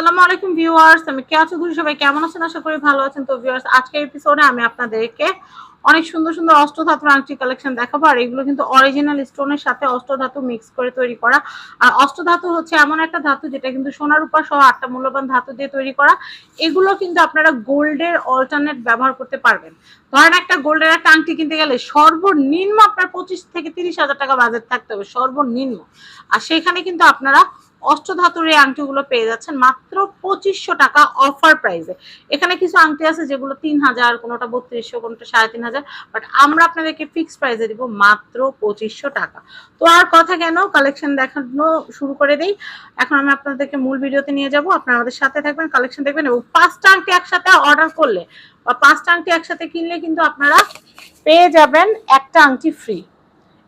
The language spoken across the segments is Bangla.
আসসালামু কেমন আছেন? আপনাদেরকে অনেক সুন্দর সুন্দর আংটি কালেকশন কিন্তু অরিজিনাল সাথে অষ্টধাতু মিক্স করে তৈরি করা। আর অষ্টধাতু হচ্ছে এমন একটা ধাতু যেটা কিন্তু সোনার উপর সহ আটটা মূল্যবান ধাতু দিয়ে তৈরি করা। এগুলো কিন্তু আপনারা গোল্ডের অল্টারনেট ব্যবহার করতে পারবেন। ধরেন একটা গোল্ডের একটা আংটি কিনতে গেলে সর্বনিম্ন আপনার পঁচিশ থেকে তিরিশ হাজার টাকা বাজেট থাকতে হবে, সর্বনিম্ন। আর সেখানে কিন্তু আপনারা অষ্টধাতুর এই আংটিগুলো পেয়ে যাচ্ছেন মাত্র পঁচিশশো টাকা অফার প্রাইসে এখানে কিছু আংটি আছে যেগুলো তিন হাজার, কোনোটা বত্রিশশো, কোনোটা সাড়ে তিন হাজার বাট আমরা আপনাদেরকে ফিক্স প্রাইসে দিব মাত্র পঁচিশশো টাকা। তো আর কথা কেন? কালেকশন দেখানো শুরু করে দেই। এখন আমি আপনাদেরকে মূল ভিডিওতে নিয়ে যাব। আপনারা আমাদের সাথে থাকবেন কালেকশন দেখবেন এবং পাঁচটা আংটি একসাথে অর্ডার করলে বা পাঁচটা আংটি একসাথে কিনলে কিন্তু আপনারা পেয়ে যাবেন একটা আংটি ফ্রি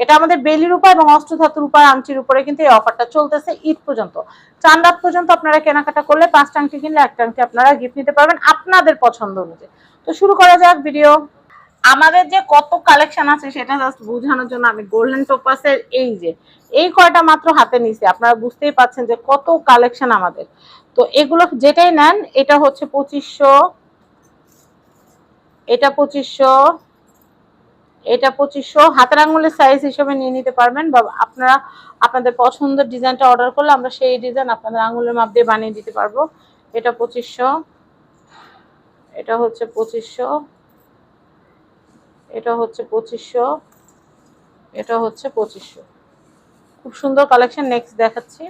এটা আমাদের বেলির উপর এবং অষ্টধাতুর উপর আংটির উপরে কিন্তু এই অফারটা চলতেছে ঈদ পর্যন্ত। চান রাত পর্যন্ত আপনারা কেনাকাটা করলে পাঁচটা আংটি কিনলে একটা আংটি আপনারা গিফট নিতে পারবেন আপনাদের পছন্দ অনুযায়ী। তো শুরু করা যাক ভিডিও আমাদের যে কত কালেকশন আছে সেটা জাস্ট বোঝানোর জন্য আমি গোল্ডেন টোপাসের এই যে, এই কয়টা মাত্র হাতে নিছি আপনারা বুঝতেই পাচ্ছেন যে কত কালেকশন আমাদের। তো এগুলো যেটাই নেন, এটা হচ্ছে পঁচিশশো, এটা পঁচিশশো এটা পঁচিশশো। হাতের আঙুলের সাইজ হিসেবে নিয়ে নিতে পারবেন বা আপনারা আপনাদের পছন্দের ডিজাইনটা অর্ডার করলে আমরা সেই ডিজাইন আপনাদের আঙুলের মাপ দিয়ে বানিয়ে দিতে পারব। এটা পঁচিশশো। এটা হচ্ছে পঁচিশশো। এটা হচ্ছে পঁচিশশো। এটা হচ্ছে পঁচিশশো। খুব সুন্দর কালেকশন নেক্সট দেখাচ্ছি।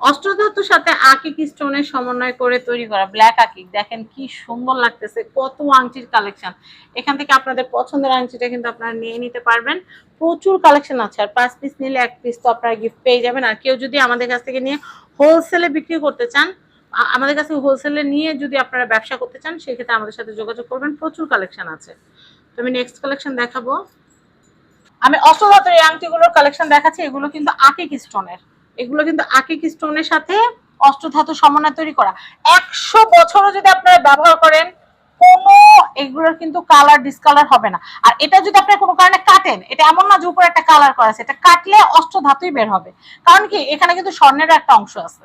অষ্টধাতুর সাথে আকিক স্টোনের সমন্বয় করে তৈরি করা ব্ল্যাক আকিক। দেখেন কি সুন্দর লাগতেছে, কত আংটির কালেকশন। এখান থেকে আপনাদের পছন্দের আংটিটা কিন্তু আপনারা নিয়ে নিতে পারবেন। প্রচুর কালেকশন আছে, আর পাঁচ পিস নিলে এক পিস তো আপনারা গিফট পেয়ে যাবেন। আর কেউ যদি আমাদের কাছ থেকে নিয়ে হোলসেলে বিক্রি করতে চান আমাদের কাছে হোলসেলে নিয়ে যদি আপনারা ব্যবসা করতে চান, সেক্ষেত্রে আমাদের সাথে যোগাযোগ করবেন। প্রচুর কালেকশন আছে। তো আমি নেক্সট কালেকশন দেখাবো। আমি অষ্টধাতুর এই আংটিগুলোর কালেকশন দেখাচ্ছি, এগুলো কিন্তু আকিক স্টোনের। এগুলো কিন্তু আকিক স্টোনের সাথে অষ্টধাতু সমন্বয় তৈরি করা। একশো বছরও যদি আপনারা ব্যবহার করেন, কোনো এগুলোর কিন্তু কালার ডিসকালার হবে না। আর এটা যদি আপনি কোনো কারণে কাটেন, এটা এমন না যে উপরে একটা কালার করা আছে, এটা কাটলে অষ্টধাতুই বের হবে। কারণ কি, এখানে কিন্তু স্বর্ণের একটা অংশ আছে।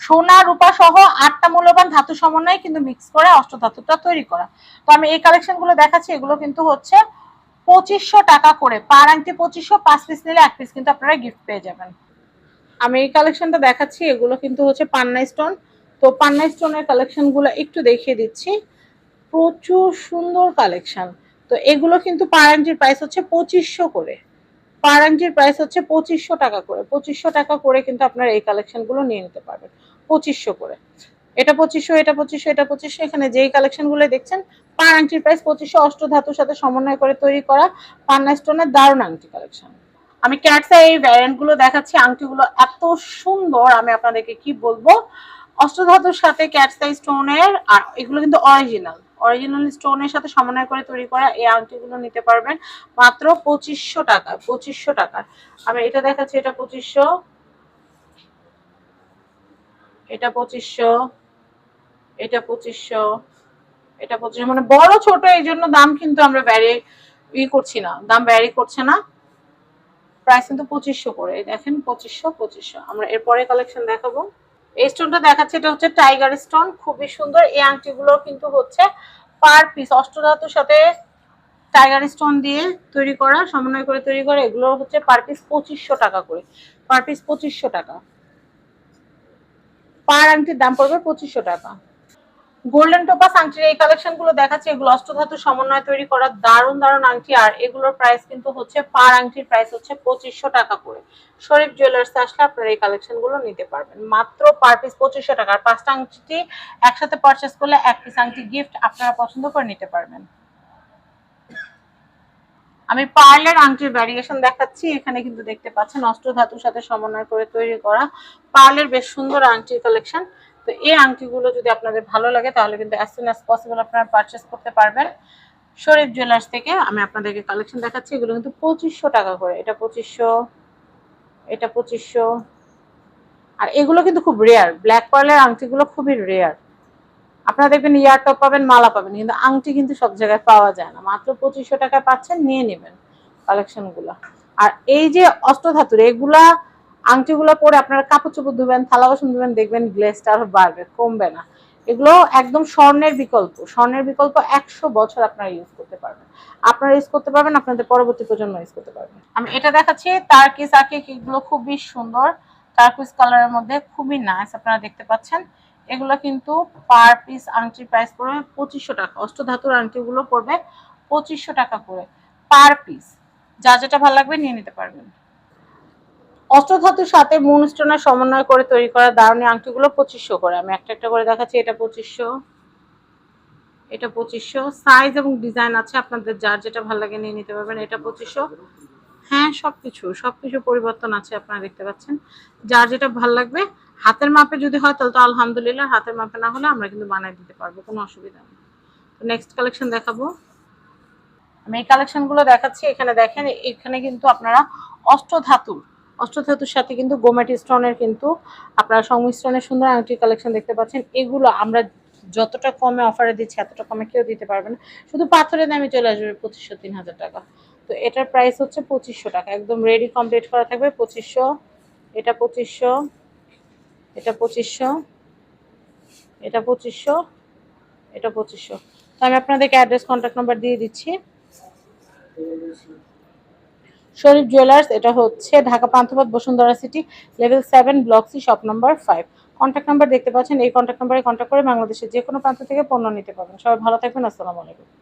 সোনা, রূপা সহ আটটা মূল্যবান ধাতু সমন্বয়ে কিন্তু মিক্স করে অষ্টধাতুটা তৈরি করা। তো আমি এই কালেকশনগুলো দেখাচ্ছি, এগুলো কিন্তু হচ্ছে পঁচিশশো টাকা করে। পার আংটি পঁচিশশো, পাঁচ পিস নিলে এক পিস কিন্তু আপনারা গিফট পেয়ে যাবেন। আমি এই কালেকশনটা দেখাচ্ছি, এগুলো কিন্তু হচ্ছে পান্না স্টোন তো পান্না স্টোনের কালেকশনগুলো একটু দেখিয়ে দিচ্ছি। প্রচুর সুন্দর কালেকশন তো এগুলো কিন্তু পার প্রাইস হচ্ছে পঁচিশশো করে। পার প্রাইস হচ্ছে পঁচিশশো টাকা করে। পঁচিশশো টাকা করে কিন্তু আপনারা এই কালেকশনগুলো নিয়ে নিতে পারবেন। পঁচিশশো করে। এটা পঁচিশশো এটা পঁচিশশো এটা পঁচিশশো। এখানে যেই কালেকশনগুলো দেখছেন পার আংটির প্রাইস পঁচিশশো অষ্ট ধাতুর সাথে সমন্বয় করে তৈরি করা পান্না স্টোনের দারুণ আংটি কালেকশন আমি ক্যাটসা এই ভ্যারিয়েন্টগুলো দেখাচ্ছি, আংটিগুলো এত সুন্দর, আমি আপনাদেরকে কি বলব? অষ্টধাতুর সাথে ক্যাটসা স্টোনের আর এগুলো কিন্তু অরিজিনাল অরিজিনাল স্টোনের সাথে সমন্বয় করে তৈরি করা এই আংটিগুলো নিতে পারবেন মাত্র পঁচিশশো টাকা পঁচিশশো টাকা। আমি এটা দেখাচ্ছি, এটা পঁচিশশো। এটা পঁচিশশো এটা পঁচিশশো এটা পঁচিশশো। মানে বড়, ছোট এই জন্য দাম কিন্তু আমরা ব্যারি ই করছি না, দাম ব্যারি করছে না। প্রাইস কিন্তু পঁচিশশো করে। দেখেন, পঁচিশশো পঁচিশশো। আমরা এরপরে কালেকশন দেখাবো। এই স্টোনটা দেখাচ্ছে, এটা হচ্ছে টাইগার স্টোন খুবই সুন্দর। এই আংটিগুলো কিন্তু হচ্ছে পার পিস অষ্টধাতুর সাথে টাইগার স্টোন দিয়ে তৈরি করা, সমন্বয় করে তৈরি করা, এগুলো হচ্ছে পার পিস পঁচিশশো টাকা করে। পার পিস পঁচিশশো টাকা। পার আংটির দাম পড়বে পঁচিশশো টাকা। গোল্ডেন টোপাস আংটির এই কালেকশনগুলো দেখাচ্ছে, এগুলো অষ্টধাতু সমন্বয় তৈরি করা দারুণ দারুণ আংটি। আর এগুলোর প্রাইস কিন্তু হচ্ছে পার আংটির প্রাইস হচ্ছে পঁচিশশো টাকা করে। শরীফ জুয়েলার্স আসলে আপনারা এই কালেকশনগুলো নিতে পারবেন। মাত্র পার পিস পঁচিশশো টাকা। আর পাঁচটা আংটি একসাথে পারচেস করলে এক পিস আংটি গিফট আপনারা পছন্দ করে নিতে পারবেন। আমি পার্লের আংটির ভ্যারিয়েশন দেখাচ্ছি। এখানে কিন্তু দেখতে পাচ্ছেন অষ্টধাতুর সাথে সমন্বয় করে তৈরি করা পার্লের বেশ সুন্দর আংটির কালেকশন তো এই আংটিগুলো যদি আপনাদের ভালো লাগে, তাহলে কিন্তু অ্যাজ সুন অ্যাজ পসিবল আপনারা পারচেস করতে পারবেন। শরীফ জুয়েলার্স থেকে আমি আপনাদেরকে কালেকশন দেখাচ্ছি, এগুলো কিন্তু পঁচিশশো টাকা করে। এটা পঁচিশশো এটা পঁচিশশো। আর এগুলো কিন্তু খুব রেয়ার ব্ল্যাক পার্লের আংটিগুলো খুবই রেয়ার আপনারা দেখবেন ইয়ার টপ পাবেন, মালা পাবেন, কিন্তু আংটি কিন্তু সব জায়গায় পাওয়া যায় না। মাত্র পঁচিশশো টাকায় পাচ্ছেন, নিয়ে নেবেন কালেকশনগুলো আর এই যে অষ্টধাতুর এগুলা আংটিগুলো পরে আপনারা কাপড় চোপড় ধুবেন, থালা বাসন ধুবেন, দেখবেন গ্লেসটা আরও বাড়বে, কমবে না। এগুলো একদম স্বর্ণের বিকল্প। স্বর্ণের বিকল্প একশো বছর আপনারা ইউজ করতে পারবেন। আপনারা ইউজ করতে পারবেন, আপনাদের পরবর্তী প্রজন্ম ইউজ করতে পারবেন আমি এটা দেখাচ্ছি তার্কিস আকি এগুলো খুবই সুন্দর। টার্কুইজ কালারের মধ্যে খুবই নাইস আপনারা দেখতে পাচ্ছেন। এগুলো কিন্তু পার পিস আংটির প্রাইস পড়বে পঁচিশশো টাকা। অষ্টধাতুর আংটিগুলো পড়বে পঁচিশশো টাকা করে পার পিস যা যেটা ভালো লাগবে নিয়ে নিতে পারবেন। অষ্টধাতুর সাথে মুনস্টোনের সমন্বয় করে তৈরি করা দারুণী আংটিগুলো পঁচিশশো করে। আমি একটা একটা করে দেখাচ্ছি, এটা পঁচিশশো। এটা পঁচিশশো। সাইজ এবং ডিজাইন আছে, আপনাদের যার যেটা ভালো লাগে নিয়ে নিতে পারবেন, এটা পঁচিশশো। হ্যাঁ সবকিছু সবকিছু পরিবর্তন আছে, আপনারা দেখতে পাচ্ছেন। যার যেটা ভালো লাগবে, হাতের মাপে যদি হয়, তাহলে তো আলহামদুলিল্লাহ, হাতের মাপে না হলে আমরা কিন্তু বানাই দিতে পারব, কোনো অসুবিধা নেই। তো নেক্সট কালেকশন দেখাবো। আমি এই কালেকশনগুলো দেখাচ্ছি, এখানে দেখেন, এখানে কিন্তু আপনারা অষ্টধাতুর অষ্টধাতুর সাথে কিন্তু গোমেটি স্টোনের কিন্তু আপনারা সংমিশ্রণের সুন্দর আংটি কালেকশন দেখতে পাচ্ছেন। এগুলো আমরা যতটা কমে অফারে দিচ্ছি, এতটা কমে কেউ দিতে পারবে না। শুধু পাথরের দামে চলে আসবে পঁচিশশো তিন হাজার টাকা। তো এটার প্রাইস হচ্ছে পঁচিশশো টাকা। একদম রেডি কমপ্লিট করা থাকবে পঁচিশশো। এটা পঁচিশশো। এটা পঁচিশশো। এটা পঁচিশশো। এটা পঁচিশশো। তো আমি আপনাদেরকে অ্যাড্রেস কন্ট্যাক্ট নাম্বার দিয়ে দিচ্ছি। শরীফ জুয়েলার্স এটা হচ্ছে Dhaka Panthapath, Bashundhara city level seven block C shop number five contact number দেখতে পাচ্ছেন, এই কন্ট্যাক্ট নাম্বারে কন্ট্যাক্ট করে বাংলাদেশের যে কোনো প্রান্ত থেকে পণ্য নিতে পারবেন। সবাই ভালো থাকবেন, আসসালামু আলাইকুম।